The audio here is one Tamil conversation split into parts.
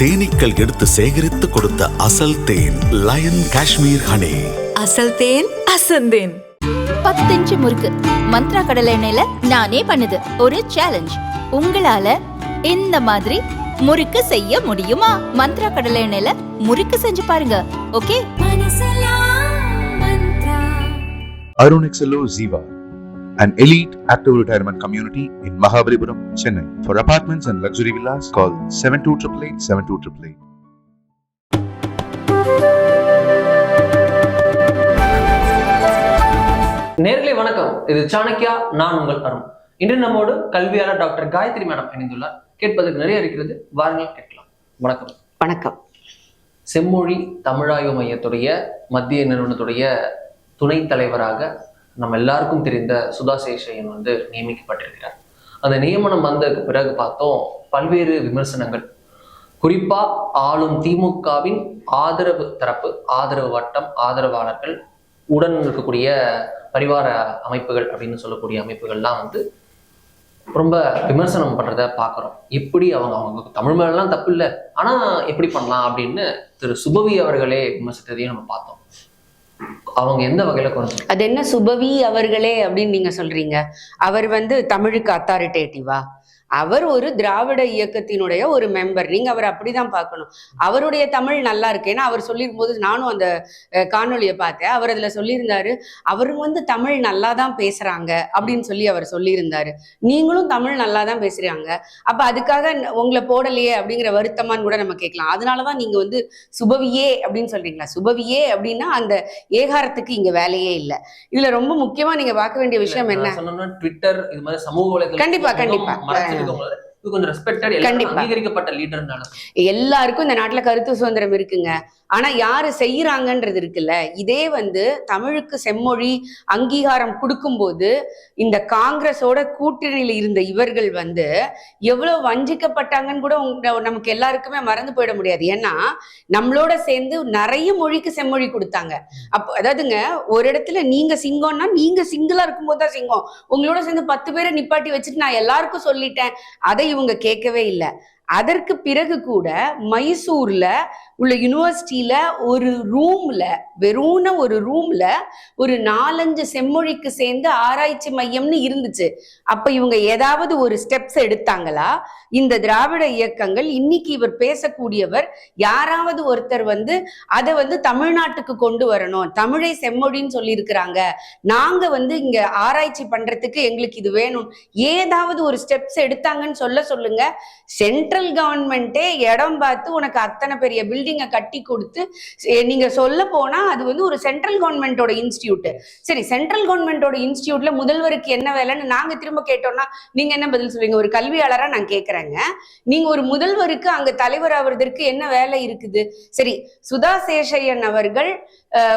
தேனீக்கள் எடுத்து சேகரித்து கொடுத்த அசல் தேன் லயன் காஷ்மீர் ஹனி. அசல் தேன் அசந்தேன் பத்தஞ்சு முறுக்கு மந்த்ரா கடலை எண்ணெயில நானே பண்ணுது. ஒரு சேலஞ்ச் உங்களால இந்த மாதிரி முறுக்கு செய்ய முடியுமா? மந்த்ரா கடலை எண்ணெயில முறுக்கு செஞ்சு பாருங்க. Okay Arun XLO Ziva, an elite active retirement community in Mahabalipuram, Chennai. For apartments and luxury villas, call 7288 7288. நேர்களே வணக்கம். இது சாணக்கியா நான் உங்கள் அருண். இன்று நம்மோடு கல்வியாளர் டாக்டர் காயத்ரி மேடம் இணைந்துள்ளார். கேட்பதற்கு நிறைய இருக்கிறது. வாருங்கள் கேட்கலாம். வணக்கம். வணக்கம். செம்மொழி தமிழாய்வு மையத்துடைய மத்திய நிறுவனத்துடைய துணைத் தலைவராக நம்ம எல்லாருக்கும் தெரிந்த சுதா சேஷையன் வந்து நியமிக்கப்பட்டிருக்கிறார். அந்த நியமனம் வந்ததுக்கு பிறகு பார்த்தோம் பல்வேறு விமர்சனங்கள். குறிப்பா ஆளும் திமுகவின் ஆதரவு தரப்பு ஆதரவு வட்டம் ஆதரவாளர்கள் உடன் இருக்கக்கூடிய பரிவார அமைப்புகள் அப்படின்னு சொல்லக்கூடிய அமைப்புகள்லாம் வந்து ரொம்ப விமர்சனம் பண்ணுறத பார்க்குறோம். எப்படி அவங்க அவங்க தமிழ் மேலாம் தப்பு இல்லை. ஆனால் எப்படி பண்ணலாம் அப்படின்னு திரு சுபவி அவர்களே விமர்சித்ததையும் நம்ம பார்த்தோம். அவங்க எந்த வகையில குறைஞ்சு அது என்ன சுபவி அவர்களே அப்படின்னு நீங்க சொல்றீங்க. அவர் வந்து தமிழுக்கு அத்தாரிட்டேட்டிவா அவர் ஒரு திராவிட இயக்கத்தினுடைய ஒரு மெம்பர் நீங்க அவர் அப்படிதான் பார்க்கணும். அவருடைய தமிழ் நல்லா இருக்கு. ஏன்னா அவர் சொல்லியிருக்கும் போது நானும் அந்த அஹ், காணொளியை பார்த்தேன். அவர் அதுல சொல்லியிருந்தாரு அவர் வந்து தமிழ் நல்லா தான் பேசுறாங்க அப்படின்னு சொல்லி அவர் சொல்லியிருந்தாரு. நீங்களும் தமிழ் நல்லா தான் பேசுறாங்க. அப்ப அதுக்காக உங்களை போடலையே அப்படிங்கிற வருத்தமான்னு கூட நம்ம கேட்கலாம். அதனாலதான் நீங்க வந்து சுபவியே அப்படின்னு சொல்றீங்களா? சுபவியே அப்படின்னா அந்த ஏகாரத்துக்கு இங்க வேலையே இல்ல. இதுல ரொம்ப முக்கியமா நீங்க பார்க்க வேண்டிய விஷயம் என்ன? ட்விட்டர் இது மாதிரி சமூக கண்டிப்பா, கண்டிப்பா. கொஞ்சம் ரெஸ்பெக்டட். அங்கீகரிக்கப்பட்ட லீடர்னால எல்லாருக்கும் இந்த நாட்டுல கருத்து சுதந்திரம் இருக்குங்க. ஆனா யாரு செய்யறாங்கன்றது இருக்குல்ல. இதே வந்து தமிழுக்கு செம்மொழி அங்கீகாரம் கொடுக்கும்போது இந்த காங்கிரஸோட கூட்டணியில இருந்த இவர்கள் வந்து எவ்வளவு வஞ்சிக்கப்பட்டாங்கன்னு கூட உங்க- நமக்கு எல்லாருக்குமே மறந்து போயிட முடியாது. ஏன்னா நம்மளோட சேர்ந்து நிறைய மொழிக்கு செம்மொழி கொடுத்தாங்க. அப்போ அதாவதுங்க ஒரு இடத்துல நீங்க சிங்கம்னா நீங்க சிங்கிளா இருக்கும்போது தான் சிங்கம். உங்களோட சேர்ந்து பத்து பேரை நிப்பாட்டி வச்சுட்டு நான் எல்லாருக்கும் சொல்லிட்டேன். அதை இவங்க கேட்கவே இல்லை. அதற்கு பிறகு கூட மைசூர்ல உள்ள யூனிவர்சிட்டியில ஒரு ரூம்ல வெறும்ன ஒரு ரூம்ல ஒரு நாலஞ்சு செம்மொழிக்கு சேர்ந்து ஆராய்ச்சி மையம்னு இருந்துச்சு. அப்ப இவங்க ஏதாவது ஒரு ஸ்டெப்ஸ் எடுத்தாங்களா? இந்த திராவிட இயக்கங்கள் இன்னைக்கு இவர் பேசக்கூடியவர் யாராவது ஒருத்தர் வந்து அதை வந்து தமிழ்நாட்டுக்கு கொண்டு வரணும். தமிழை செம்மொழின்னு சொல்லியிருக்கிறாங்க. நாங்க வந்து இங்க ஆராய்ச்சி பண்றதுக்கு எங்களுக்கு இது வேணும். ஏதாவது ஒரு ஸ்டெப்ஸ் எடுத்தாங்கன்னு சொல்ல சொல்லுங்க. சென்ட்ரல் கவர்மெண்ட்டே இடம் பார்த்து உனக்கு அத்தனை பெரிய பில்டிங் பில்டிங்கை கட்டி கொடுத்து நீங்க சொல்ல போனா அது வந்து ஒரு சென்ட்ரல் கவர்மெண்டோட இன்ஸ்டியூட் சரி சென்ட்ரல் கவர்மெண்டோட இன்ஸ்டியூட்ல முதல்வருக்கு என்ன வேலைன்னு நாங்க திரும்ப கேட்டோம்னா நீங்க என்ன பதில் சொல்வீங்க? ஒரு கல்வியாளரா நான் கேக்குறேங்க. நீங்க ஒரு முதல்வருக்கு அங்க தலைவர் ஆவறதற்கு என்ன வேலை இருக்குது? சரி சுதா சேஷையன் அவர்கள்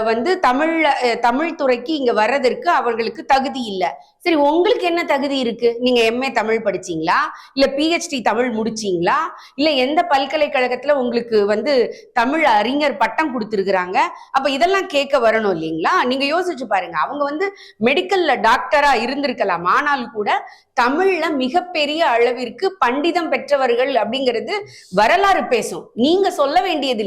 வந்து தமிழ் தமிழ் துறைக்கு இங்க வர்றதற்கு அவர்களுக்கு தகுதி இல்லை. சரி உங்களுக்கு என்ன தகுதி இருக்கு? நீங்க எம்ஏ தமிழ் படிச்சீங்களா? இல்ல பிஹெச்டி தமிழ் முடிச்சீங்களா? இல்ல எந்த பல்கலைக்கழகத்துல உங்களுக்கு வந்து தமிழ் அறிஞர் பட்டம் கொடுத்துருக்குறாங்க? அப்ப இதெல்லாம் கேட்க வரணும் இல்லைங்களா? நீங்க யோசிச்சு பாருங்க. அவங்க வந்து மெடிக்கல்ல டாக்டரா இருந்திருக்கலாம். ஆனால் கூட தமிழ்ல மிகப்பெரிய அளவிற்கு பண்டிதம் பெற்றவர்கள் அப்படிங்கிறது வரலாறு பேசும். நீங்க சொல்ல வேண்டியது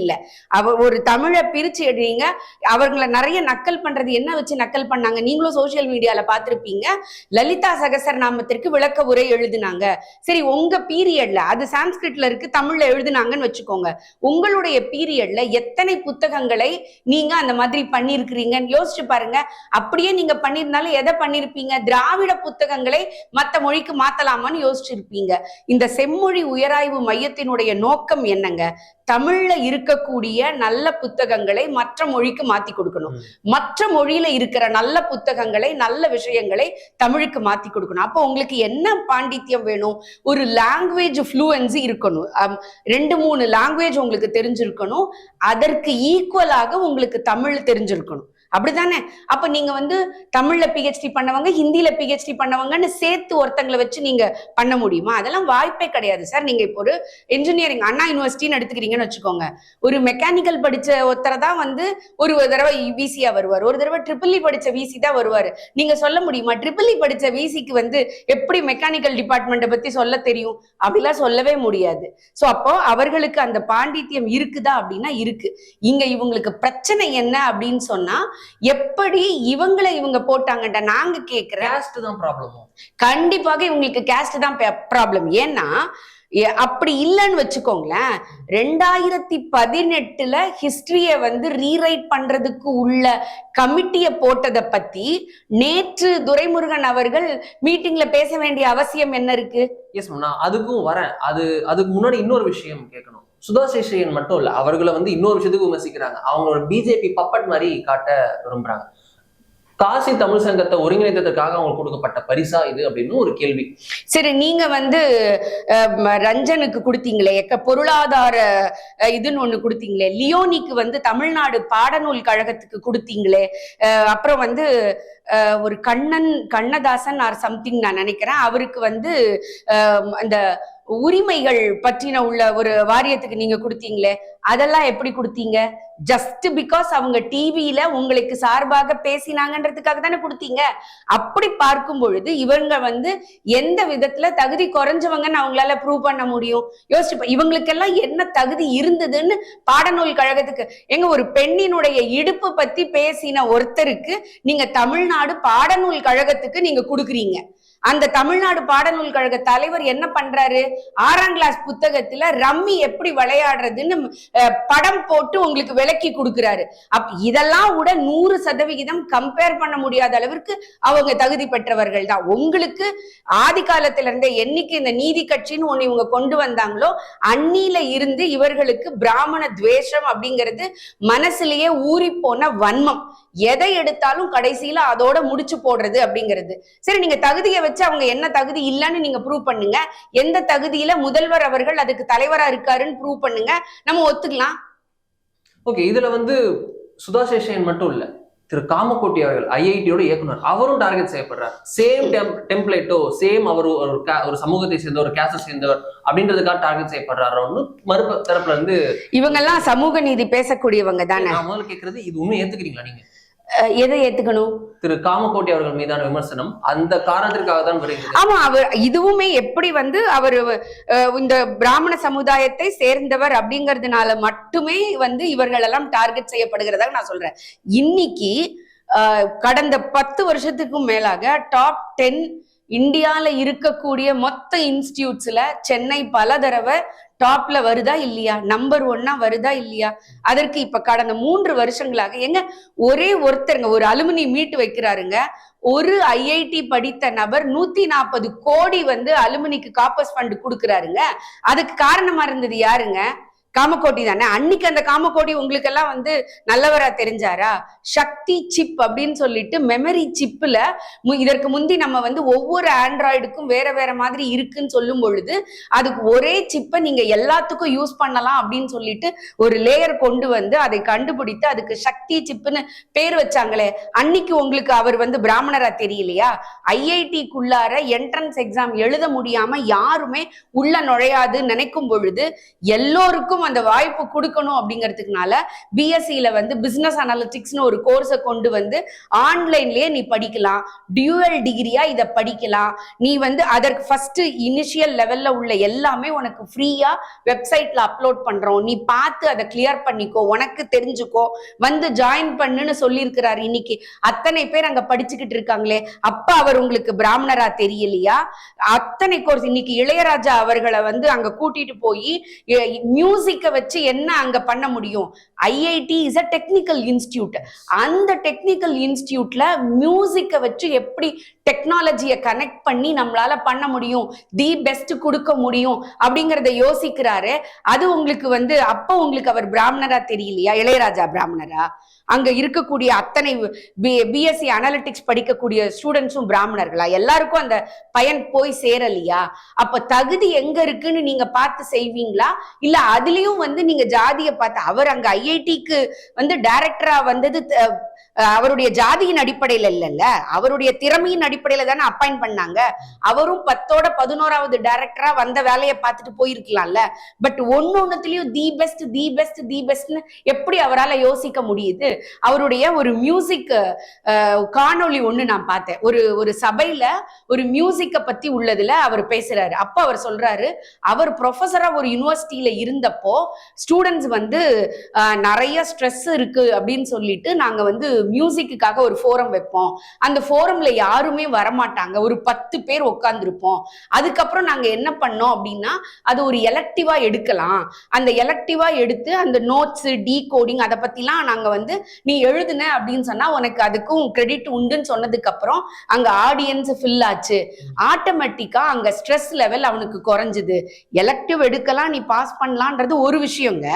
அவ ஒரு தமிழை பிரிச்சு எழுதிங்க அவர்களை நிறைய நக்கல் பண்றது என்ன வச்சு நக்கல் பண்ணாங்க? நீங்களும் சோசியல் மீடியால பாத்திருப்பீங்க லலிதா சகசர் நாமத்திற்கு விளக்க உரை எழுதினாங்க. சரி உங்க பீரியட்ல அது சான்ஸ்கிரிட்ல இருக்கு தமிழ்ல எழுதினாங்கன்னு வச்சுக்கோங்க. உங்களுடைய பீரியட்ல எத்தனை புத்தகங்களை நீங்க அந்த மாதிரி பண்ணிருக்கிறீங்கன்னு யோசிச்சு பாருங்க. அப்படியே நீங்க பண்ணியிருந்தாலும் எதை பண்ணிருப்பீங்க திராவிட புத்தகங்களை மத்த மொழிக்கு மாத்தலாமான்னு யோசிச்சிருப்பீங்க. இந்த செம்மொழி உயராய்வு மையத்தினுடைய நோக்கம் என்னங்க? தமிழ்ல இருக்கக்கூடிய நல்ல புத்தகங்களை மற்ற மொழிக்கு மாத்தி கொடுக்கணும். மற்ற மொழியில இருக்கிற நல்ல புத்தகங்களை நல்ல விஷயங்களை தமிழுக்கு மாத்தி கொடுக்கணும். அப்போ உங்களுக்கு என்ன பாண்டித்யம் வேணும்? ஒரு லாங்குவேஜ் ஃப்ளூவன்சி இருக்கணும். ரெண்டு மூணு லாங்குவேஜ் உங்களுக்கு தெரிஞ்சிருக்கணும். அதற்கு ஈக்குவலாக உங்களுக்கு தமிழ் தெரிஞ்சிருக்கணும். அப்படிதானே அப்ப நீங்க வந்து தமிழ்ல பிஹெச்டி பண்ணவங்க ஹிந்தியில பிஹெச்டி பண்ணவங்கன்னு சேர்த்து ஒருத்தங்களை வச்சு நீங்க பண்ண முடியுமா? அதெல்லாம் வாய்ப்பே கிடையாது சார். நீங்க இப்போ ஒரு இன்ஜினியரிங் அண்ணா யூனிவர்சிட்டின்னு எடுத்துக்கிறீங்கன்னு வச்சுக்கோங்க. ஒரு மெக்கானிக்கல் படிச்ச ஒருத்தரை தான் வந்து ஒரு தடவை விசியா வருவார். ஒரு தடவை ட்ரிபிள் இ e படிச்ச விசி தான் வருவார். நீங்க சொல்ல முடியுமா? ட்ரிபிள் இ e படிச்ச விசிக்கு வந்து எப்படி மெக்கானிக்கல் டிபார்ட்மெண்ட்டை பத்தி சொல்ல தெரியும்? அப்படிலாம் சொல்லவே முடியாது. ஸோ அப்போ அவர்களுக்கு அந்த பாண்டித்யம் இருக்குதா அப்படின்னா இருக்கு. இங்க இவங்களுக்கு பிரச்சனை என்ன அப்படின்னு சொன்னா எப்படி இவங்களை இவங்க போட்டாங்கன்ற நாங்க ப்ராப்ளமும் கண்டிப்பாக இவங்களுக்கு கேஸ்ட் தான் ப்ராப்ளம் ஏன்னா அப்படி இல்லைன்னு வச்சுக்கோங்களேன் ரெண்டாயிரத்தி பதினெட்டுல ஹிஸ்டரிய வந்து ரீரைட் பண்றதுக்கு உள்ள கமிட்டிய போட்டதை பத்தி நேற்று துரைமுருகன் அவர்கள் மீட்டிங்ல பேச வேண்டிய அவசியம் என்ன இருக்கு? எஸ் நான் அதுக்கும் வரேன். அது அதுக்கு முன்னாடி இன்னொரு விஷயம் கேட்கணும். சுதா சேஷையன் மட்டும் இல்ல அவர்களை வந்து இன்னொரு விஷயத்துக்கு விமர்சிக்கிறாங்க. அவங்களோட பிஜேபி பப்பட் மாதிரி காட்ட விரும்புறாங்க. காசி தமிழ் சங்கத்தை ஒருங்கிணைத்ததற்காக அவங்களுக்கு கொடுக்கப்பட்ட பரிசா இது அப்படின்னு ஒரு கேள்வி. சரி நீங்க வந்து ரஞ்சனுக்கு கொடுத்தீங்களே எக்க பொருளாதார இதுன்னு ஒண்ணு கொடுத்தீங்களே லியோனிக்கு வந்து தமிழ்நாடு பாடநூல் கழகத்துக்கு கொடுத்தீங்களே அஹ், அப்புறம் வந்து ஒரு கண்ணன் கண்ணதாசன் ஆர் சம்திங் நான் நினைக்கிறேன். அவருக்கு வந்து அந்த உரிமைகள் பற்றின உள்ள ஒரு வாரியத்துக்கு நீங்க கொடுத்தீங்களே அதெல்லாம் எப்படி கொடுத்தீங்க? ஜஸ்ட் பிகாஸ் அவங்க டிவியில உங்களுக்கு சார்பாக பேசினாங்கன்றதுக்காக தானே கொடுத்தீங்க. அப்படி பார்க்கும் பொழுது இவங்க வந்து எந்த விதத்துல தகுதி குறைஞ்சவங்கன்னு அவங்களால ப்ரூவ் பண்ண முடியும்? யோசிச்சு இவங்களுக்கெல்லாம் என்ன தகுதி இருந்ததுன்னு பாடநூல் கழகத்துக்கு எங்க ஒரு பெண்ணினுடைய இடுப்பு பத்தி பேசின ஒருத்தருக்கு நீங்க தமிழ்நாடு பாடநூல் கழகத்துக்கு நீங்க கொடுக்குறீங்க. அந்த தமிழ்நாடு பாடநூல் கழக தலைவர் என்ன பண்றாரு? ஆறாம் கிளாஸ் புத்தகத்துல ரம்மி எப்படி விளையாடுறதுன்னு படம் போட்டு உங்களுக்கு விளக்கி கொடுக்குறாரு. அப் இதெல்லாம் கூட நூறு சதவிகிதம் கம்பேர் பண்ண முடியாத அளவிற்கு அவங்க தகுதி பெற்றவர்கள் தான். உங்களுக்கு ஆதி காலத்துல இருந்த என்னைக்கு இந்த நீதி கட்சின்னு ஒண்ணு இவங்க கொண்டு வந்தாங்களோ அன்னில இருந்து இவர்களுக்கு பிராமண துவேஷம் அப்படிங்கிறது மனசுலயே ஊறி போன வன்மம். எதை எடுத்தாலும் கடைசியில அதோட முடிச்சு போடுறது அப்படிங்கிறது. சரி நீங்க தகுதியை வச்சு அவங்க என்ன தகுதி இல்லைன்னு நீங்க ப்ரூவ் பண்ணுங்க. எந்த தகுதியில முதல்வர் அவர்கள் அதுக்கு தலைவரா இருக்காருன்னு ப்ரூவ் பண்ணுங்க. நம்ம ஒத்துக்கலாம். ஓகே இதுல வந்து சுதா சேஷையன் மட்டும் இல்ல. திரு காமக்கோட்டி அவர்கள் ஐஐடியோட இயக்குனர் அவரும் டார்கெட் செய்யப்படுறார். சேம் டெம்ப்ளேட்டோ சேம் அவர் ஒரு சமூகத்தை சேர்ந்த ஒரு கேஸை சேர்ந்தவர் அப்படின்றதுக்காக டார்கெட் செய்யப்படுறாருன்னு மறுப தரப்புல இருந்து இவங்கெல்லாம் சமூக நீதி பேசக்கூடியவங்க தானே? முதல்ல கேட்கறது இது உண்மை ஏத்துக்கிறீங்களா நீங்க? எதை ஏத்துக்கணும்? திரு காமக்கோட்டி அவர்கள் மீதான விமர்சனம் அந்த காரணத்திற்காக தான் வருகிறது ஆமா அவர் இதுவுமே எப்படி வந்து அவர் இந்த பிராமண சமுதாயத்தை சேர்ந்தவர் அப்படிங்கறதுனால மட்டுமே வந்து இவர்கள் எல்லாம் டார்கெட் செய்யப்படுகிறதாக நான் சொல்றேன். இன்னைக்கு கடந்த பத்து வருஷத்துக்கும் மேலாக டாப் டென் இந்தியால இருக்கக்கூடிய மொத்த இன்ஸ்டிடியூட்ஸ்ல சென்னை பல தடவை டாப்ல வருதா இல்லையா? நம்பர் ஒன்னா வருதா இல்லையா? அதற்கு இப்ப கடந்த மூன்று வருஷங்களாக எங்க ஒரே ஒருத்தருங்க ஒரு அலுமினி மீட்டு வைக்கிறாருங்க. ஒரு ஐஐடி படித்த நபர் நூத்தி நாற்பது கோடி வந்து அலுமினிக்கு காப்பஸ் ஃபண்ட் கொடுக்குறாருங்க. அதுக்கு காரணமா இருந்தது யாருங்க? காமக்கோட்டி தானே? அன்னைக்கு அந்த காமக்கோட்டி உங்களுக்கு எல்லாம் வந்து நல்லவரா தெரிஞ்சாரா? சக்தி சிப் அப்படின்னு சொல்லிட்டு மெமரி சிப்ல இதற்கு முந்தி நம்ம வந்து ஒவ்வொரு ஆண்ட்ராய்டுக்கும் வேற வேற மாதிரி இருக்குன்னு சொல்லும் பொழுது அதுக்கு ஒரே சிப்பை நீங்க எல்லாத்துக்கும் யூஸ் பண்ணலாம் அப்படின்னு சொல்லிட்டு ஒரு லேயர் கொண்டு வந்து அதை கண்டுபிடித்து அதுக்கு சக்தி சிப்புன்னு பேர் வச்சாங்களே. அன்னைக்கு உங்களுக்கு அவர் வந்து பிராமணரா தெரியலையா? ஐஐடிக்குள்ளார என்ட்ரன்ஸ் எக்ஸாம் எழுத முடியாம யாருமே உள்ள நுழையாது நினைக்கும் பொழுது எல்லோருக்கும் அந்த வாய்ப்பு கொடுக்கணும் அப்படிங்கிறதுக்குனால பிஎஸ்சியில வந்து பிசினஸ் அனாலிட்டிக்ஸ்னு ஒரு கோர்ஸை கொண்டு வந்து ஆன்லைன்லயே நீ படிக்கலாம். டியூவல் டிகிரியா இதை படிக்கலாம். நீ வந்து அதற்கு ஃபர்ஸ்ட் இனிஷியல் லெவல்ல உள்ள எல்லாமே உனக்கு ஃப்ரீயா வெப்சைட்ல அப்லோட் பண்றோம். நீ பார்த்து அதை கிளியர் பண்ணிக்கோ. உனக்கு தெரிஞ்சுக்கோ. வந்து ஜாயின் பண்ணுன்னு சொல்லியிருக்கிறாரு இன்னைக்கு. அத்தனை பேர் அங்க படிச்சுக்கிட்டு இருக்காங்களே. அப்ப அவர் உங்களுக்கு பிராமணரா தெரியலையா? அத்தனை கோர்ஸ் இன்னைக்கு இளையராஜா அவர்களை வந்து அங்க கூட்டிட்டு போய் மியூசிக் மியூசிக்கை வச்சு என்ன அங்க பண்ண முடியும்? IIT is a technical institute அந்த டெக்னிக்கல் இன்ஸ்டியூட்ல மியூசிக்கை வச்சு எப்படி டெக்னாலஜியை கனெக்ட் பண்ணி நம்மளால பண்ண முடியும்? தி பெஸ்ட் கொடுக்க முடியும்? அப்படிங்கறத யோசிக்கிறாரு. அது உங்களுக்கு வந்து அப்போ உங்களுக்கு அவர் பிராமணரா தெரியலையா? இளையராஜா பிராமணரா? அங்க இருக்கக்கூடிய அத்தனை பிஎஸ்சி அனாலிட்டிக்ஸ் படிக்கக்கூடிய ஸ்டூடெண்ட்ஸும் பிராமணர்களா? எல்லாருக்கும் அந்த பயன் போய் சேரலையா? அப்ப தகுதி எங்க இருக்குன்னு நீங்க பார்த்து செய்வீங்களா? இல்ல அதுலயும் வந்து நீங்க ஜாதியை பார்த்து அவர் அங்க ஐஐடிக்கு வந்து டைரக்டரா வந்தது த- அவருடைய ஜாதியின் அடிப்படையில இல்லைல்ல. அவருடைய திறமையின் அடிப்படையில தானே அப்பாயிண்ட் பண்ணாங்க. அவரும் பத்தோட பதினோராவது டைரக்டரா வந்த வேலையை பார்த்துட்டு போயிருக்கலாம்ல. பட் ஒன்னு ஒன்னுத்துலயும் தி பெஸ்ட் தி பெஸ்ட் தி பெஸ்ட்னு எப்படி அவரால் யோசிக்க முடியுது? அவருடைய ஒரு மியூசிக் காணொளி ஒண்ணு நான் பார்த்தேன். ஒரு ஒரு சபையில ஒரு மியூசிக்கை பத்தி உள்ளதுல அவர் பேசுறாரு. அப்ப அவர் சொல்றாரு அவர் ப்ரொஃபஸரா ஒரு யூனிவர்சிட்டியில இருந்தப்போ ஸ்டூடெண்ட்ஸ் வந்து நிறைய ஸ்ட்ரெஸ் இருக்கு அப்படின்னு சொல்லிட்டு நாங்க வந்து மியூசிக்குக்காக ஒரு ஃபோரம் வைப்போம். அந்த ஃபோரம்ல யாருமே வரமாட்டாங்க. ஒரு பத்து பேர் உட்காந்துருப்போம் அதுக்கப்புறம் நாங்க என்ன பண்ணோம் அப்படின்னா அது ஒரு எலக்டிவா எடுக்கலாம். அந்த எலக்டிவா எடுத்து அந்த நோட்ஸ் டீ கோடிங் அதை பத்திலாம் நாங்க வந்து நீ எழுதுன அப்படின்னு சொன்னா உனக்கு அதுக்கும் கிரெடிட் உண்டுன்னு சொன்னதுக்கு அப்புறம் அங்க ஆடியன்ஸ் ஃபில் ஆச்சு. ஆட்டோமேட்டிக்கா அங்க ஸ்ட்ரெஸ் லெவல் அவனுக்கு குறைஞ்சது. எலக்டிவ் எடுக்கலாம் நீ பாஸ் பண்ணலான்றது ஒரு விஷயங்க.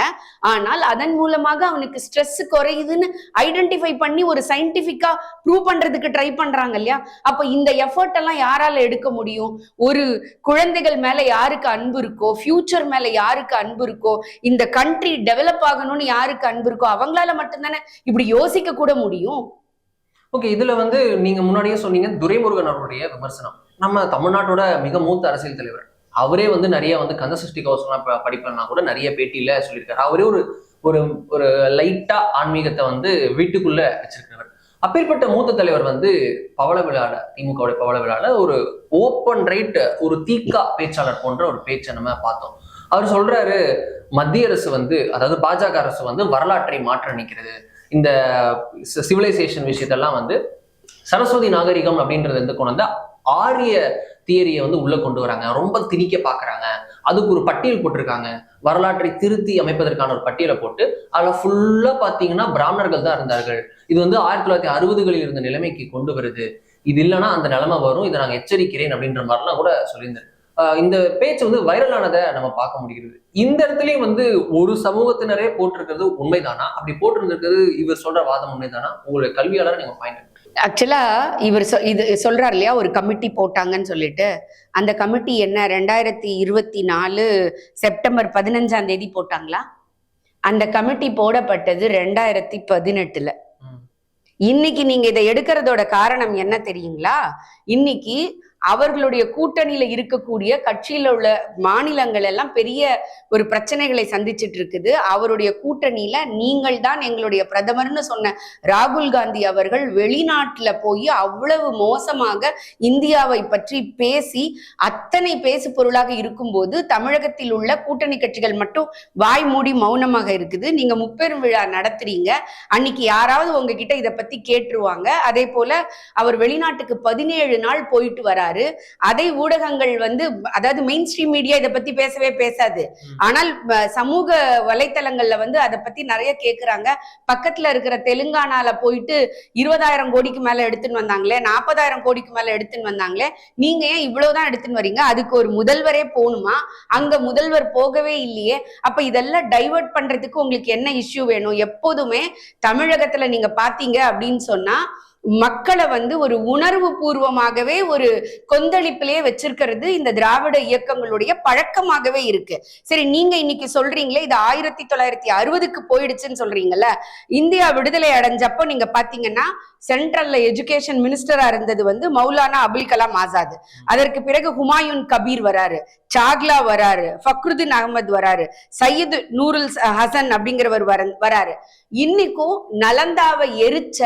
ஆனால் அதன் மூலமாக அவனுக்கு ஸ்ட்ரெஸ் குறையுதுன்னு ஐடென்டிஃபை பண்ணி ஒரு சயின்டிபிக்கா ப்ரூவ் பண்றதுக்கு ட்ரை பண்றாங்க இல்லையா? அப்ப இந்த எஃபர்ட் எல்லாம் யாரால எடுக்க முடியும்? ஒரு குழந்தைகள் மேல யாருக்கு அன்பு இருக்கோ ஃபியூச்சர் மேல யாருக்கு அன்பு இருக்கோ இந்த கண்ட்ரி டெவலப் ஆகணும்னு யாருக்கு அன்பு இருக்கோ அவங்களால மட்டும்தானே இப்படி யோசிக்க கூட முடியும்? ஓகே இதுல வந்து நீங்க முன்னாடியே சொன்னீங்க துரைமுருகன் அவருடைய விமர்சனம். நம்ம தமிழ்நாட்டோட மிக மூத்த அரசியல் தலைவர். அவரே வந்து நிறைய வந்து கந்த சஷ்டி கவசம்லாம் ப- படிப்பேன்னா கூட நிறைய பேட்டியில சொல்லியிருக்காரு. அவரே ஒரு ஒரு ஒரு லைட்டா ஆன்மீகத்தை வந்து வீட்டுக்குள்ள வச்சிருக்கிறவர். அப்பேற்பட்ட மூத்த தலைவர் வந்து பவள விழால திமுகவுடைய பவள விழால ஒரு ஓப்பன் ரைட் ஒரு தீக்கா பேச்சாளர் போன்ற ஒரு பேச்சை நம்ம பார்த்தோம். அவர் சொல்றாரு மத்திய அரசு வந்து அதாவது பாஜக அரசு வந்து வரலாற்றை மாற்ற நிற்கிறது இந்த சிவிலைசேஷன் விஷயத்தெல்லாம் வந்து சரஸ்வதி நாகரிகம் அப்படின்றது வந்து கொண்டு ஆரிய தியரியை வந்து உள்ள கொண்டு வராங்க. ரொம்ப திணிக்க பாக்குறாங்க அதுக்கு ஒரு பட்டியல் போட்டிருக்காங்க. வரலாற்றை திருத்தி அமைப்பதற்கான ஒரு பட்டியலை போட்டு அதுல ஃபுல்லா பாத்தீங்கன்னா பிராமணர்கள் தான் இருந்தார்கள். இது வந்து ஆயிரத்தி தொள்ளாயிரத்தி அறுபதுகளில் இருந்த நிலைமைக்கு கொண்டு வருது. இது இல்லைன்னா அந்த நிலைமை வரும். இதை நாங்க எச்சரிக்கிறேன் அப்படின்ற மாதிரிலாம் கூட சொல்லியிருந்தேன் இந்த பேச்சு வந்து வைரலானதை நம்ம பார்க்க முடிகிறது. இந்த இடத்துலயும் வந்து ஒரு சமூகத்தினரே போட்டிருக்கிறது உண்மைதானா? அப்படி போட்டிருந்திருக்கிறது இவர் சொல்ற வாதம் உண்மைதானா? உங்களுடைய கல்வியாளர் நீங்க பாயிண்ட் ஆக்சுவலா இவர் சொ- இது சொல்றாரு இல்லையா ஒரு கமிட்டி போட்டாங்கன்னு சொல்லிட்டு. அந்த கமிட்டி என்ன ரெண்டாயிரத்தி இருபத்தி நாலு செப்டம்பர் பதினஞ்சாம் தேதி போட்டாங்களா? அந்த கமிட்டி போடப்பட்டது ரெண்டாயிரத்தி பதினெட்டுல. இன்னைக்கு நீங்க இதை எடுக்கிறதோட காரணம் என்ன தெரியுங்களா? இன்னைக்கு அவர்களுடைய கூட்டணியில இருக்கக்கூடிய கட்சியில உள்ள மாநிலங்கள் எல்லாம் பெரிய ஒரு பிரச்சனைகளை சந்திச்சிட்டு இருக்குது. அவருடைய கூட்டணியில நீங்கள் தான் எங்களுடைய பிரதமர்னு சொன்ன ராகுல் காந்தி அவர்கள் வெளிநாட்டுல போய் அவ்வளவு மோசமாக இந்தியாவை பற்றி பேசி அத்தனை பேசு பொருளாக இருக்கும்போது தமிழகத்தில் உள்ள கூட்டணி கட்சிகள் மட்டும் வாய் மூடி மௌனமாக இருக்குது. நீங்க முப்பெரும் விழா நடத்துறீங்க. அன்னைக்கு யாராவது உங்ககிட்ட இதை பத்தி கேட்டுருவாங்க. அதே போல அவர் வெளிநாட்டுக்கு பதினேழு நாள் போயிட்டு வராரு. அதை ஊடகங்கள் வந்து அதாவது மெயின் ஸ்ட்ரீம் மீடியா இதை பத்தி பேசவே பேசாது. ஆனால் சமூக வலைத்தளங்கள்ல வந்து அதை பத்தி நிறைய கேக்குறாங்க. பக்கத்துல இருக்கிற தெலுங்கானால போயிட்டு இருபதாயிரம் கோடிக்கு மேல எடுத்துன்னு வந்தாங்களே நாற்பதாயிரம் கோடிக்கு மேல எடுத்துன்னு வந்தாங்களே நீங்க ஏன் இவ்வளவுதான் எடுத்துன்னு வரீங்க? அதுக்கு ஒரு முதல்வரே போகணுமா? அங்க முதல்வர் போகவே இல்லையே. அப்ப இதெல்லாம் டைவர்ட் பண்றதுக்கு உங்களுக்கு என்ன இஷ்யூ வேணும்? எப்போதுமே தமிழகத்துல நீங்க பாத்தீங்க அப்படின்னு சொன்னா மக்களை வந்து ஒரு உணர்வு பூர்வமாகவே ஒரு கொந்தளிப்பிலேயே வச்சிருக்கிறது இந்த திராவிட இயக்கங்களுடைய பழக்கமாகவே இருக்கு. சரி நீங்க இன்னைக்கு சொல்றீங்களே இது ஆயிரத்தி தொள்ளாயிரத்தி அறுபதுக்கு போயிடுச்சுன்னு சொல்றீங்கல்ல இந்தியா விடுதலை அடைஞ்சப்போ நீங்க பாத்தீங்கன்னா சென்ட்ரல்ல எஜுகேஷன் மினிஸ்டரா இருந்தது வந்து மௌலானா அபுல் கலாம் ஆசாத். அதற்கு பிறகு ஹுமாயூன் கபீர் வராரு சாக்லா வராரு ஃபக்ருதீன் அகமது வராரு சையது நூருல் ஹசன் அப்படிங்கிறவர் வர வராரு. இன்னைக்கும் நலந்தாவை எரிச்ச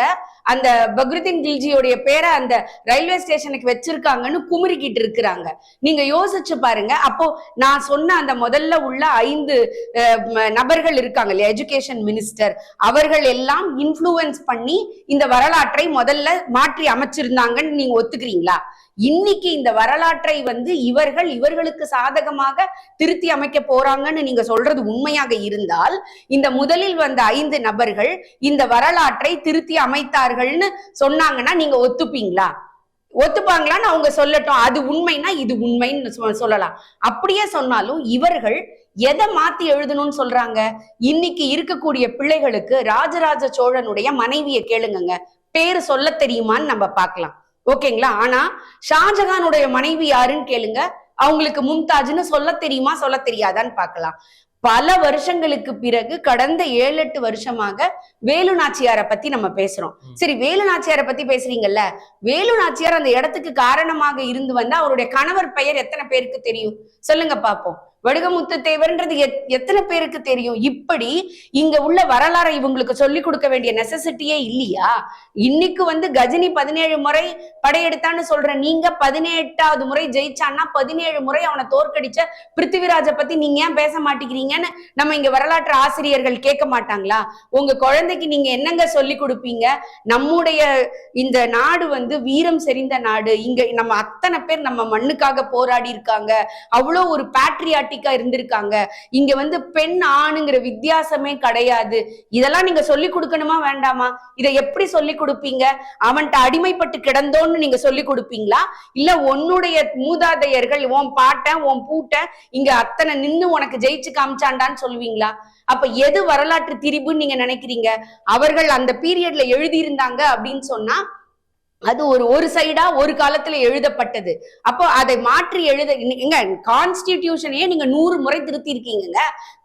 அந்த பக்ருதீன் கில்ஜியோடைய பேரை அந்த ரயில்வே ஸ்டேஷனுக்கு வச்சிருக்காங்கன்னு குமுறிக்கிட்டு இருக்கிறாங்க. நீங்க யோசிச்சு பாருங்க. அப்போ நான் சொன்ன அந்த முதல்ல உள்ள ஐந்து அஹ், நபர்கள் இருக்காங்க இல்லையா? எஜுகேஷன் மினிஸ்டர் அவர்கள் எல்லாம் இன்ஃப்ளூயன்ஸ் பண்ணி இந்த வரலாற்றை முதல்ல மாற்றி அமைச்சிருந்தாங்கன்னு நீங்க ஒத்துக்கிறீங்களா? இன்னைக்கு இந்த வரலாற்றை வந்து இவர்கள் இவர்களுக்கு சாதகமாக திருத்தி அமைக்க போறாங்கன்னு நீங்க சொல்றது உண்மையாக இருந்தால் இந்த முதலில் வந்த ஐந்து நபர்கள் இந்த வரலாற்றை திருத்தி அமைத்தார்கள்னு சொன்னாங்கன்னா நீங்க ஒத்துப்பீங்களா? ஒத்துப்பாங்களான்னு அவங்க சொல்லட்டும். அது உண்மைன்னா இது உண்மைன்னு சொ- சொல்லலாம். அப்படியே சொன்னாலும் இவர்கள் எதை மாத்தி எழுதணும்னு சொல்றாங்க? இன்னைக்கு இருக்கக்கூடிய பிள்ளைகளுக்கு ராஜராஜ சோழனுடைய மனைவியை கேளுங்கங்க. பேரு சொல்ல தெரியுமான்னு நம்ம பார்க்கலாம். ஓகேங்களா? ஆனா ஷாஜகானுடைய மனைவி யாருன்னு கேளுங்க. அவங்களுக்கு மும்தாஜ்னு சொல்ல தெரியுமா சொல்ல தெரியாதான்னு பார்க்கலாம் பல வருஷங்களுக்கு பிறகு கடந்த ஏழு எட்டு வருஷமாக வேலு நாச்சியாரை பத்தி நம்ம பேசுறோம். சரி வேலு நாச்சியாரை பத்தி பேசுறீங்கல்ல? வேலு நாச்சியார் அந்த இடத்துக்கு காரணமாக இருந்து வந்தா அவருடைய கணவர் பெயர் எத்தனை பேருக்கு தெரியும்? சொல்லுங்க பாப்போம். வடுகமுத்து தேவர்ன்றது எத்- எத்தனை பேருக்கு தெரியும்? இப்படி இங்க உள்ள வரலாறை இவங்களுக்கு சொல்லி கொடுக்க வேண்டிய நெசசிட்டியே இல்லையா? இன்னைக்கு வந்து கஜினி பதினேழு முறை படையெடுத்தான்னு சொல்ற நீங்க பதினெட்டாவது முறை ஜெயிச்சான்னா பதினேழு முறை அவனை தோற்கடிச்ச பிருத்திவிராஜ பத்தி நீங்க ஏன் பேச மாட்டேங்கிறீங்கன்னு நம்ம இங்க வரலாற்று ஆசிரியர்கள் கேட்க மாட்டாங்களா? உங்க குழந்தைக்கு நீங்க என்னங்க சொல்லி கொடுப்பீங்க? நம்முடைய இந்த நாடு வந்து வீரம் செறிந்த நாடு. இங்க நம்ம அத்தனை பேர் நம்ம மண்ணுக்காக போராடி இருக்காங்க. அவ்வளோ ஒரு பேட்ரியாட்டிக்கா இருந்திருக்காங்க. இங்க வந்து பெண் ஆணுங்கிற வித்தியாசமே கிடையாது. இதெல்லாம் நீங்க சொல்லி கொடுக்கணுமா வேண்டாமா? இதை எப்படி சொல்லி கொடுப்பீங்க? அவன்கிட்ட அடிமைப்பட்டு கிடந்தோன்னு நீங்க சொல்லி கொடுப்பீங்களா? இல்ல உன்னுடைய மூதாதையர்கள் உன் பாட்டன் உன் பூட்டன் இங்க அத்தனை நின்னு உனக்கு ஜெயிச்சு காமிச்சாண்டான்னு சொல்லுவீங்களா? அப்ப எது வரலாற்று திரிபுன்னு நீங்க நினைக்கிறீங்க? அவர்கள் அந்த பீரியட்ல எழுதியிருந்தாங்க அப்படின்னு சொன்னா அது ஒரு ஒரு சைடா ஒரு காலத்துல எழுதப்பட்டது. அப்போ அதை மாற்றி எழுத எங்க கான்ஸ்டிடியூஷனையே நீங்க நூறு முறை திருத்தி இருக்கீங்க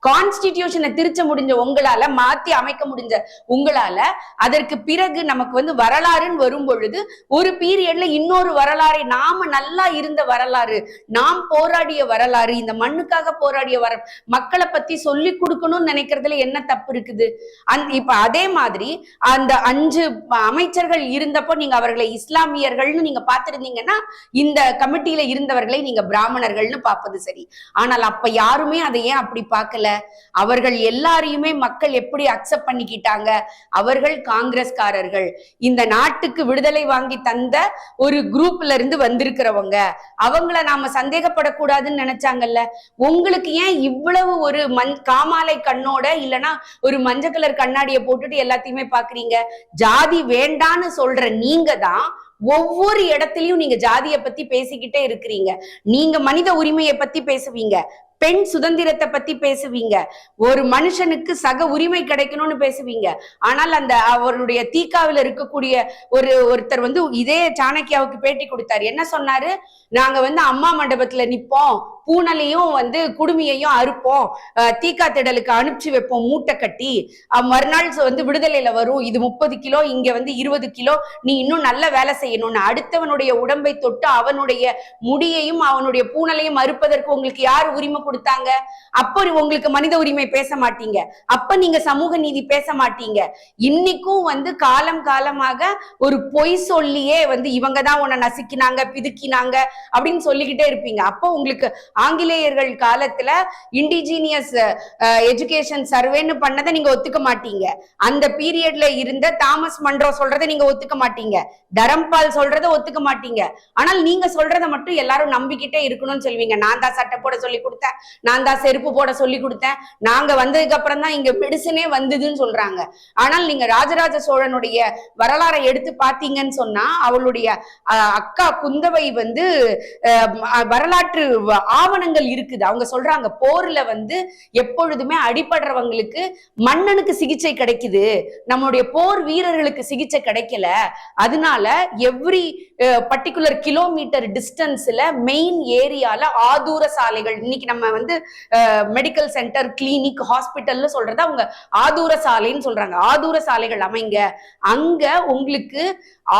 கான்ஸ்டிடியூஷனை திருச்ச முடிஞ்ச உங்களால மாத்தி அமைக்க முடிஞ்ச உங்களால அதற்கு பிறகு நமக்கு வந்து வரலாறுன்னு வரும் பொழுது ஒரு பீரியட்ல இன்னொரு வரலாறை நாம நல்லா இருந்த வரலாறு நாம் போராடிய வரலாறு இந்த மண்ணுக்காக போராடிய வர மக்களை பத்தி சொல்லி கொடுக்கணும்னு நினைக்கிறதுல என்ன தப்பு இருக்குது? அந் இப்ப அதே மாதிரி அந்த அஞ்சு அமைச்சர்கள் இருந்தப்போ நீங்க அவர்களை இஸ்லாமியர்கள்னு நீங்க பார்த்திருந்தீங்கன்னா இந்த கமிட்டியில இருந்தவர்களை நீங்க பிராமணர்கள்னு பார்ப்பது சரி. ஆனால் அப்ப யாருமே அதை ஏன் அப்படி பார்க்கல? அவர்கள் எல்லாரையுமே மக்கள் எப்படி அக்செப்ட் பண்ணிக்கிட்டாங்க? அவர்கள் காங்கிரஸ்காரர்கள். இந்த நாட்டுக்கு விடுதலை வாங்கி தந்த ஒரு குரூப்ல இருந்து வந்திருக்கிறவங்க. அவங்கள நாம சந்தேகப்படக்கூடாதுன்னு நினைச்சாங்கல்ல? உங்களுக்கு ஏன் இவ்வளவு ஒரு மண் காமாலை கண்ணோட இல்லனா ஒரு மஞ்சள் கலர் கண்ணாடியை போட்டுட்டு எல்லாத்தையுமே பாக்குறீங்க ஜாதி வேண்டான்னு சொல்ற நீங்க தான் ஒவ்வொரு இடத்துலயும் நீங்க ஜாதிய பத்தி பேசிக்கிட்டே இருக்கிறீங்க. நீங்க மனித உரிமையை பத்தி பேசுவீங்க. பெண் சுதந்திரத்தை பத்தி பேசுவீங்க. ஒரு மனுஷனுக்கு சக உரிமை கிடைக்கணும்னு பேசுவீங்க. ஆனால் அந்த அவருடைய தீக்காவில் இருக்கக்கூடிய ஒரு ஒருத்தர் வந்து இதே சாணக்கியாவுக்கு பேட்டி கொடுத்தாரு. என்ன சொன்னாரு? நாங்க வந்து அம்மா மண்டபத்துல நிப்போம். பூனலையும் வந்து குடுமியையும் அறுப்போம். தீக்கா திடலுக்கு அனுப்பிச்சு வைப்போம் மூட்டை கட்டி. மறுநாள் வந்து விடுதலையில வரும். இது முப்பது கிலோ இங்க வந்து இருபது கிலோ. நீ இன்னும் நல்ல வேலை செய்யணும்னு. அடுத்தவனுடைய உடம்பை தொட்டு அவனுடைய முடியையும் அவனுடைய பூனலையும் அறுப்பதற்கு உங்களுக்கு யார் உரிமை கொடுத்தாங்க. அப்போ உங்களுக்கு மனித உரிமை பேச மாட்டீங்க. அப்ப நீங்க சமூக நீதி பேச மாட்டீங்க. இன்னைக்கும் வந்து காலம் காலமாக ஒரு பொய் சொல்லியே வந்து இவங்க தான் உன்னை நசுக்கினாங்க பிதுக்கினாங்க அப்படின்னு சொல்லிக்கிட்டே இருப்பீங்க. அப்போ உங்களுக்கு ஆங்கிலேயர்கள் காலத்துல இண்டிஜீனியஸ் எஜுகேஷன் சர்வேன்னு பண்ணதை நீங்க ஒத்துக்க மாட்டீங்க. அந்த பீரியட்ல இருந்த தாமஸ் மன்றோ சொல்றதை நீங்க ஒத்துக்க மாட்டீங்க. தரம்பால் சொல்றதை ஒத்துக்க மாட்டீங்க. ஆனால் நீங்க சொல்றதை மட்டும் எல்லாரும் நம்பிக்கிட்டே இருக்கணும்னு சொல்வீங்க. நான் தான் சட்டை போட சொல்லி கொடுத்தேன். நான் தான் செருப்பு போட சொல்லி கொடுத்தேன். நாங்க வந்ததுக்கு அப்புறம் தான் இங்க மெடிசனே வந்ததுன்னு சொல்றாங்க. ஆனால் நீங்க ராஜராஜ சோழனுடைய வரலாறை எடுத்து பாத்தீங்கன்னு சொன்னா அவளுடைய அக்கா குந்தவை வந்து வரலாற்று ஆவணங்கள் இருக்குது. அவங்க சொல்றாங்க போர்ல வந்து எப்பொழுதுமே அடிபடுறவங்களுக்கு மன்னனுக்கு சிகிச்சை கிடைக்குது. நம்மளுடைய போர் வீரர்களுக்கு சிகிச்சை கிடைக்கல. அதனால எவ்ரி பர்டிகுலர் கிலோமீட்டர் டிஸ்டன்ஸ்ல மெயின் ஏரியால ஆதூர சாலைகள் இன்னைக்கு நம்ம வந்து மெடிக்கல் சென்டர் கிளினிக் ஹாஸ்பிட்டல்னு சொல்றது அவங்க ஆதூர சாலைன்னு சொல்றாங்க. ஆதூர சாலைகள் அமைங்க. அங்க உங்களுக்கு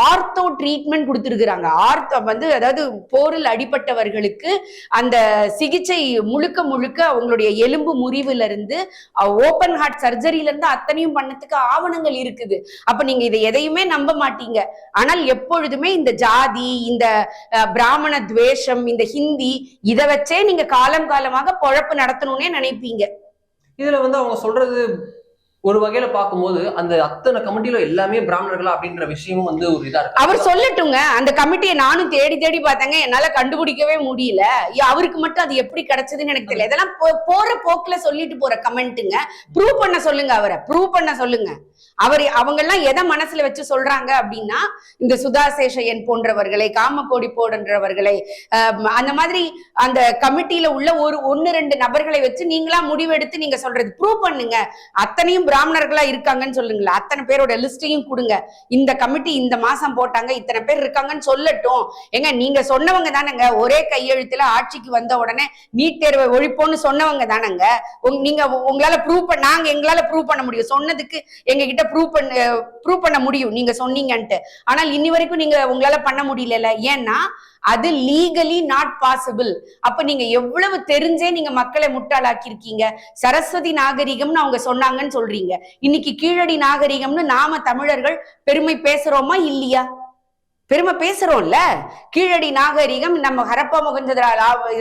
ஆர்த்தோ ட்ரீட்மெண்ட் கொடுத்துருக்குறாங்க. ஆர்த்தோ வந்து அதாவது போரில் அடிபட்டவர்களுக்கு அந்த சிகிச்சை முழுக்க முழுக்க அவங்களுடைய எலும்பு முறிவுல இருந்து ஓப்பன் ஹார்ட் சர்ஜரியில இருந்து அத்தனையும் பண்ணதுக்கு ஆவணங்கள் இருக்குது. அப்ப நீங்க இதை எதையுமே நம்ப மாட்டீங்க. ஆனால் எப்பொழுதுமே இந்த ஜாதி இந்த பிராமண துவேஷம் இந்த ஹிந்தி இதை வச்சே நீங்க காலம் காலமாக பொழப்பு நடத்தணும்னே நினைப்பீங்க. இதுல வந்து அவங்க சொல்றது ஒரு வகையில பார்க்கும்போது அந்த அத்தனை கமிட்டில எல்லாமே பிராமணர்களா அப்படின்ற விஷயமும் வந்து ஒரு இதா இருக்கு. அவர் சொல்லட்டுங்க. அந்த கமிட்டியை நானும் தேடி தேடி பார்த்தேங்க. என்னால கண்டுபிடிக்கவே முடியல. அவருக்கு மட்டும் அது எப்படி கிடைச்சதுன்னு எனக்கு தெரியல. இதெல்லாம் போ- போற போக்குல சொல்லிட்டு போற கமெண்ட்டுங்க. ப்ரூவ் பண்ண சொல்லுங்க அவரை. ப்ரூவ் பண்ண சொல்லுங்க. அவர் அவங்க எல்லாம் எதை மனசுல வச்சு சொல்றாங்க அப்படின்னா இந்த சுதா சேஷையன் போன்றவர்களை காமக்கோடி போன்றவர்களை அந்த மாதிரி அந்த கமிட்டியில உள்ள ஒரு ஒன்னு ரெண்டு நபர்களை வச்சு நீங்களா முடிவெடுத்து நீங்க சொல்றது. ப்ரூவ் பண்ணுங்க. அத்தனையும் பிராமணர்களா இருக்காங்கன்னு சொல்லுங்களேன். அத்தனை பேரோட லிஸ்டையும் கொடுங்க. இந்த கமிட்டி இந்த மாசம் போட்டாங்க இத்தனை பேர் இருக்காங்கன்னு சொல்லட்டும். ஏங்க நீங்க சொன்னவங்க தானேங்க. ஒரே கையெழுத்துல ஆட்சிக்கு வந்த உடனே நீட் தேர்வை ஒழிப்போம்னு சொன்னவங்க தானேங்க. நீங்க உங்களால ப்ரூவ் பண்ண நாங்க எங்களால ப்ரூவ் பண்ண முடியும். சொன்னதுக்கு எங்க கிட்ட ப்ரூவ் பண்ண ப்ரூவ் பண்ண முடியும். நீங்க சொன்னீங்கன்ட்டு. ஆனால் இன்னி வரைக்கும் நீங்க உங்களால பண்ண முடியல ஏன்னா அது லீகலி நாட் பாசிபிள் அப்ப நீங்க எவ்வளவு தெரிஞ்சே நீங்க மக்களை முட்டாளாக்கி இருக்கீங்க சரஸ்வதி நாகரிகம்னு அவங்க சொன்னாங்கன்னு சொல்றீங்க. இன்னைக்கு கீழடி நாகரிகம்னு நாம தமிழர்கள் பெருமை பேசுறோமா இல்லையா? பெருமை பேசுறோம்ல? கீழடி நாகரிகம் நம்ம ஹரப்பா முகஞ்சதரா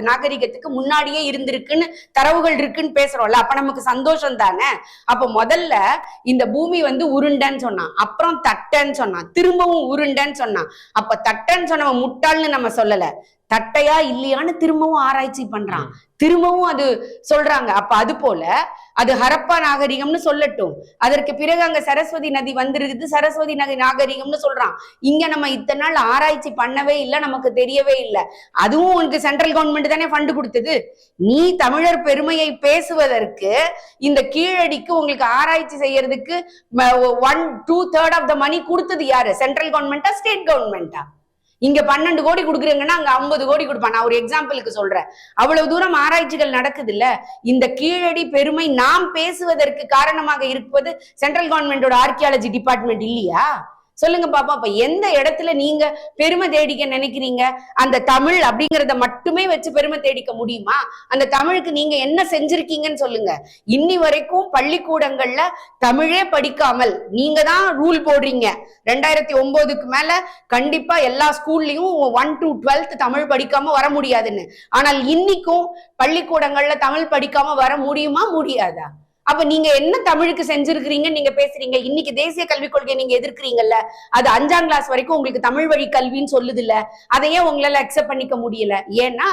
நாகரிகத்துக்கு முன்னாடியே இருந்திருக்குன்னு தரவுகள் இருக்குன்னு பேசுறோம்ல அப்ப நமக்கு சந்தோஷம் தானே அப்ப முதல்ல இந்த பூமி வந்து உருண்டைன்னு சொன்னான் அப்புறம் தட்டைன்னு சொன்னான் திரும்பவும் உருண்டைன்னு சொன்னான். அப்ப தட்டைன்னு சொன்னவன் முட்டாள்னு நம்ம சொல்லல. தட்டையா இல்லையான்னு திரும்பவும் ஆராய்ச்சி பண்றான். திரும்பவும் அது சொல்றாங்க. அப்ப அது போல அது ஹரப்பா நாகரிகம்னு சொல்லட்டும். அதற்கு பிறகு அங்க சரஸ்வதி நதி வந்திருக்குது. சரஸ்வதி நதி நாகரிகம்னு சொல்றான். இங்க நம்ம இத்தனை நாள் ஆராய்ச்சி பண்ணவே இல்லை நமக்கு தெரியவே இல்லை. அதுவும் உனக்கு சென்ட்ரல் கவர்மெண்ட் தானே ஃபண்டு கொடுத்தது. நீ தமிழர் பெருமையை பேசுவதற்கு இந்த கீழடிக்கு உங்களுக்கு ஆராய்ச்சி செய்யறதுக்கு one two third of the money கொடுத்தது யாரு? சென்ட்ரல் கவர்மெண்டா ஸ்டேட் கவர்மெண்டா இங்க பன்னெண்டு கோடி கொடுக்குறீங்கன்னா அங்க ஐம்பது கோடி கொடுப்பான். நான் ஒரு எக்ஸாம்பிளுக்கு சொல்றேன். அவ்வளவு தூரம் ஆராய்ச்சிகள் நடக்குது இல்ல இந்த கீழடி பெருமை நாம் பேசுவதற்கு காரணமாக இருப்பது சென்ட்ரல் கவர்மெண்டோட ஆர்கியாலஜி டிபார்ட்மெண்ட் இல்லையா? சொல்லுங்க பாப்பா அப்ப எந்த இடத்துல நீங்க பெருமை தேடிக்க நினைக்கிறீங்க? அந்த தமிழ் அப்படிங்கறத மட்டுமே வச்சு பெருமை தேடிக்க முடியுமா? அந்த தமிழுக்கு நீங்க என்ன செஞ்சிருக்கீங்கன்னு சொல்லுங்க. இன்னி வரைக்கும் பள்ளிக்கூடங்கள்ல தமிழே படிக்காமல் நீங்க தான் ரூல் போடுறீங்க. ரெண்டாயிரத்தி ஒன்பதுக்கு மேல கண்டிப்பா எல்லா ஸ்கூல்லயும் ஒன் டு டுவெல்த் தமிழ் படிக்காம வர முடியாதுன்னு. ஆனால் இன்னைக்கும் பள்ளிக்கூடங்கள்ல தமிழ் படிக்காம வர முடியுமா? முடியாதா? அப்ப நீங்க என்ன தமிழுக்கு செஞ்சிருக்கிறீங்க நீங்க பேசுறீங்க? இன்னைக்கு தேசிய கல்விக் கொள்கையை நீங்க எதிர்க்கிறீங்கல்ல அது அஞ்சாம் கிளாஸ் வரைக்கும் உங்களுக்கு தமிழ் வழி கல்வின்னு சொல்லுது இல்ல அதை ஏன் உங்களால அக்செப்ட் பண்ணிக்க முடியல. ஏன்னா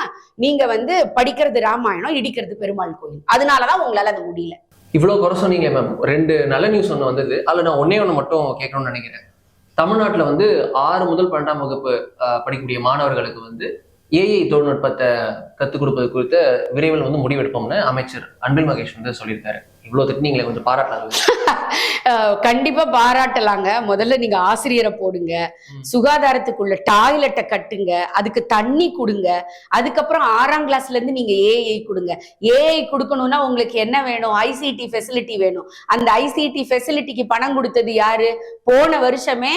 நீங்க வந்து படிக்கிறது ராமாயணம் இடிக்கிறது பெருமாள் கோயில். அதனாலதான் உங்களால அது முடியல. இவ்வளோ குறை சொன்னீங்க மேம் ரெண்டு நல்ல நியூஸ் ஒன்று வந்தது. அதில் நான் ஒன்னே ஒன்று மட்டும் கேட்கணும்னு நினைக்கிறேன். தமிழ்நாட்டில் வந்து ஆறு முதல் பன்னெண்டாம் வகுப்பு படிக்கக்கூடிய மாணவர்களுக்கு வந்து ஏஐ தொழில்நுட்பத்தை கற்றுக் கொடுப்பது குறித்த விரைவில் வந்து முடிவெடுப்போம்னு அமைச்சர் அன்பில் மகேஷ் வந்து சொல்லியிருக்காரு. இவ்வளோ திட்டினீங்களே கொஞ்சம் பாராட்டலாம். அஹ் கண்டிப்பா பாராட்டலாங்க. முதல்ல நீங்க ஆசிரியரை போடுங்க. சுகாதாரத்துக்குள்ள டாய்லெட்டை கட்டுங்க. அதுக்கு தண்ணி கொடுங்க. அதுக்கப்புறம் ஆறாம் கிளாஸ்ல இருந்து நீங்க ஏஐ கொடுங்க. ஏஐ கொடுக்கணும்னா உங்களுக்கு என்ன வேணும்? ஐசிடி ஃபெசிலிட்டி வேணும். அந்த ஐசிடி ஃபெசிலிட்டிக்கு பணம் கொடுத்தது யாரு? போன வருஷமே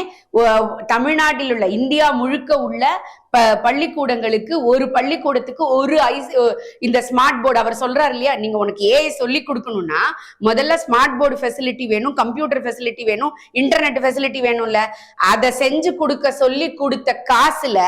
தமிழ்நாட்டில் உள்ள இந்தியா முழுக்க உள்ள ப பள்ளிக்கூடங்களுக்கு ஒரு பள்ளிக்கூடத்துக்கு ஒரு ஐஸ் இந்த ஸ்மார்ட் போர்டு அவர் சொல்றாரு இல்லையா? நீங்க உனக்கு ஏஐ சொல்லி கொடுக்கணும்னா முதல்ல ஸ்மார்ட் போர்டு ஃபெசிலிட்டி வேணும் கம்ப்யூட்டர் ஃபெசிலிட்டி வேணும் இன்டர்நெட் ஃபெசிலிட்டி வேணும்ல. அதை செஞ்சு கொடுக்க சொல்லி கொடுத்த காசுல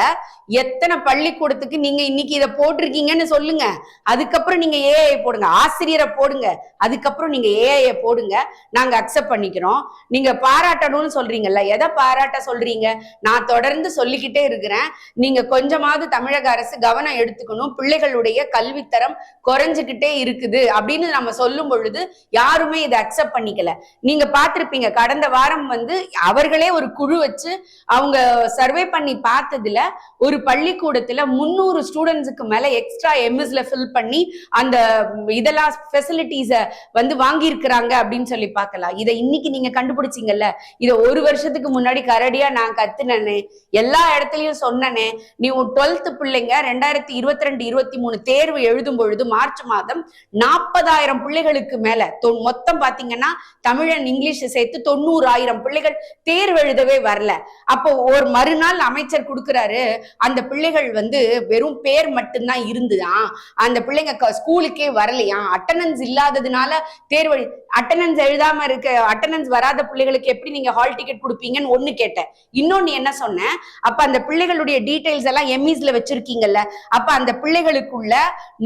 எத்தனை பள்ளிக்கூடத்துக்கு நீங்க இன்னைக்கு இதை போட்டிருக்கீங்கன்னு சொல்லுங்க. அதுக்கப்புறம் நீங்க ஏஐ போடுங்க. ஆசிரியரை போடுங்க. அதுக்கப்புறம் நீங்க ஏஐ போடுங்க. நாங்க அக்செப்ட் பண்ணிக்கிறோம். நீங்க பாராட்டணும்னு சொல்றீங்கல்ல. எதை பாராட்ட சொல்றீங்க? நான் தொடர்ந்து சொல்லிக்கிட்டே இருக்கிறேன். நீங்க கொஞ்சமாவது தமிழக அரசு கவனம் எடுத்துக்கணும். பிள்ளைகளுடைய கல்வித்தரம் குறைஞ்சுக்கிட்டே இருக்குது அப்படின்னு நம்ம சொல்லும் பொழுது யாருமே இதை அக்செப்ட் பண்ணிக்கல. நீங்க பார்த்திருப்பீங்க கடந்த வாரம் வந்து அவர்களே ஒரு குழு வச்சு அவங்க சர்வே பண்ணி பார்த்ததுல ஒரு பள்ளிக்கூடத்துல முன்னூறு ஸ்டூடெண்ட்ஸுக்கு மேல எக்ஸ்ட்ரா எம்எஸ்ல ஃபில் பண்ணி அந்த இதெல்லாம் ஃபெசிலிட்டிஸ வந்து வாங்கியிருக்கிறாங்க அப்படின்னு சொல்லி பார்க்கலாம். இதை இன்னைக்கு நீங்க கண்டுபிடிச்சிங்கல்ல. இதை ஒரு வருஷத்துக்கு முன்னாடி கரடியா நான் கத்துனேனே எல்லா இடத்துலயும் சொன்னனே நீ உன் டுவெல்த் பிள்ளைங்க ரெண்டாயிரத்தி இருபத்தி ரெண்டு இருபத்தி மூணு தேர்வு எழுதும் பொழுது மார்ச் மாதம் நாற்பதாயிரம் பிள்ளைகளுக்கு மேல மொத்தம் பாத்தீங்கன்னா தமிழன் இங்கிலீஷ் சேர்த்து தொண்ணூறாயிரம் பிள்ளைகள் தேர்வு எழுதவே வரல. அப்போ ஒரு மறுநாள் அமைச்சர் கொடுக்குறாரு அந்த பிள்ளைகள் வந்து வெறும் பேர் மட்டும்தான் இருந்துதான் அந்த பிள்ளைங்க ஸ்கூலுக்கே வரலையா? அட்டண்டன்ஸ் இல்லாததுனால தேர்வு அட்டண்டன்ஸ் எழுதாம இருக்க அட்டண்டன்ஸ் வராத பிள்ளைகளுக்கு எப்படி நீங்க ஹால் டிக்கெட் கொடுப்பீங்கன்னு ஒண்ணு கேட்டேன். இன்னொன்னு என்ன சொன்னேன்? அப்ப அந்த பிள்ளைகளுடைய டீடைல்ஸ் எல்லாம் எம்இஸ்ல வச்சிருக்கீங்கல்ல அப்ப அந்த பிள்ளைகளுக்குள்ள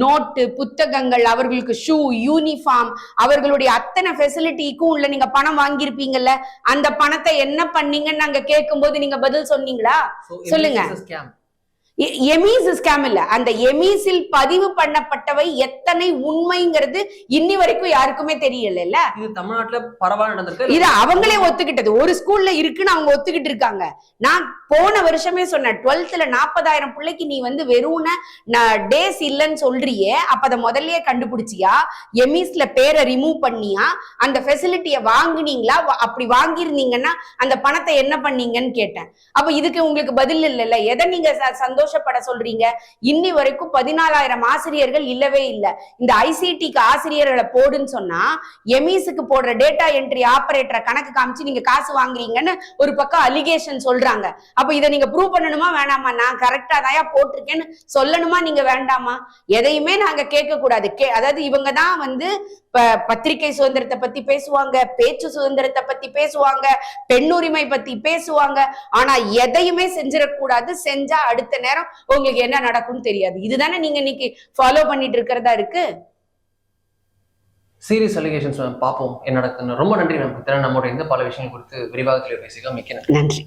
நோட்டு புத்தகங்கள் அவர்களுக்கு ஷூ யூனிஃபார்ம் அவர்களுடைய அத்தனை ஃபெசிலிட்டிக்கும் உள்ள நீங்க பணம் வாங்கியிருப்பீங்கல்ல அந்த பணத்தை என்ன பண்ணீங்கன்னு நாங்க கேட்கும்போது நீங்க பதில் சொன்னீங்களா சொல்லுங்க. எமீஸ் ஸ்கேம் இல்ல. அந்த எமீஸில் பதிவு பண்ணப்பட்டவை எத்தனை உண்மைங்கிறது இன்னி வரைக்கும் யாருக்குமே தெரியல இது தமிழ்நாட்டுல பரவாயில்ல நடந்திருக்கு. இது அவங்களே ஒத்துக்கிட்டது. ஒரு ஸ்கூல்ல இருக்குன்னு அவங்க ஒத்துக்கிட்டு இருக்காங்க. நான் போன வருஷமே சொன்னேன் டுவெல்த்ல நாற்பதாயிரம் பிள்ளைக்கு நீ வந்து வெறும் டேஸ் இல்லைன்னு சொல்றியே. அப்ப அதை முதல்லயே கண்டுபிடிச்சியா? எமிஸ்ல பேரை ரிமூவ் பண்ணியா? அந்த ஃபெசிலிட்டியை வாங்குனீங்களா? அப்படி வாங்கியிருந்தீங்கன்னா அந்த பணத்தை என்ன பண்ணீங்கன்னு கேட்டேன். அப்ப இதுக்கு உங்களுக்கு பதில் இல்லைல்ல. எதை நீங்க ச- சந்தோஷப்பட சொல்றீங்க. இன்னி வரைக்கும் பதினாலாயிரம் ஆசிரியர்கள் இல்லவே இல்லை. இந்த ஐசிடிக்கு ஆசிரியர்களை போடுன்னு சொன்னா எமிஸுக்கு போடுற டேட்டா என்ட்ரி ஆபரேட்டரை கணக்கு காமிச்சு நீங்க காசு வாங்குறீங்கன்னு ஒரு பக்கம் அலிகேஷன் சொல்றாங்க. அப்ப இதை நீங்க ப்ரூவ் பண்ணணுமா வேணாமா? நான் கரெக்டா தாயா போட்டிருக்கேன்னு சொல்லணுமா நீங்க வேண்டாமா? எதையுமே நாங்க கேட்க கூடாது கே அதாவது இவங்க தான் வந்து ப- பத்திரிகை சுதந்திரத்தை பத்தி பேசுவாங்க பேச்சு சுதந்திரத்தை பத்தி பேசுவாங்க பெண்ணுரிமை பத்தி பேசுவாங்க. ஆனா எதையுமே செஞ்சிடக்கூடாது. செஞ்சா அடுத்த நேரம் உங்களுக்கு என்ன நடக்கும்னு தெரியாது. இதுதானே நீங்க இன்னைக்கு ஃபாலோ பண்ணிட்டு இருக்கிறதா இருக்கு? சீரியஸ் அலிகேஷன்ஸ் பார்ப்போம் என்ன நடக்குதுன்னு. ரொம்ப நன்றி நமக்கு நம்மளோட இந்த பல விஷயங்கள் குறித்து விரிவாக தெளிவு பேசிக்கலாம் மிக்க நன்றி.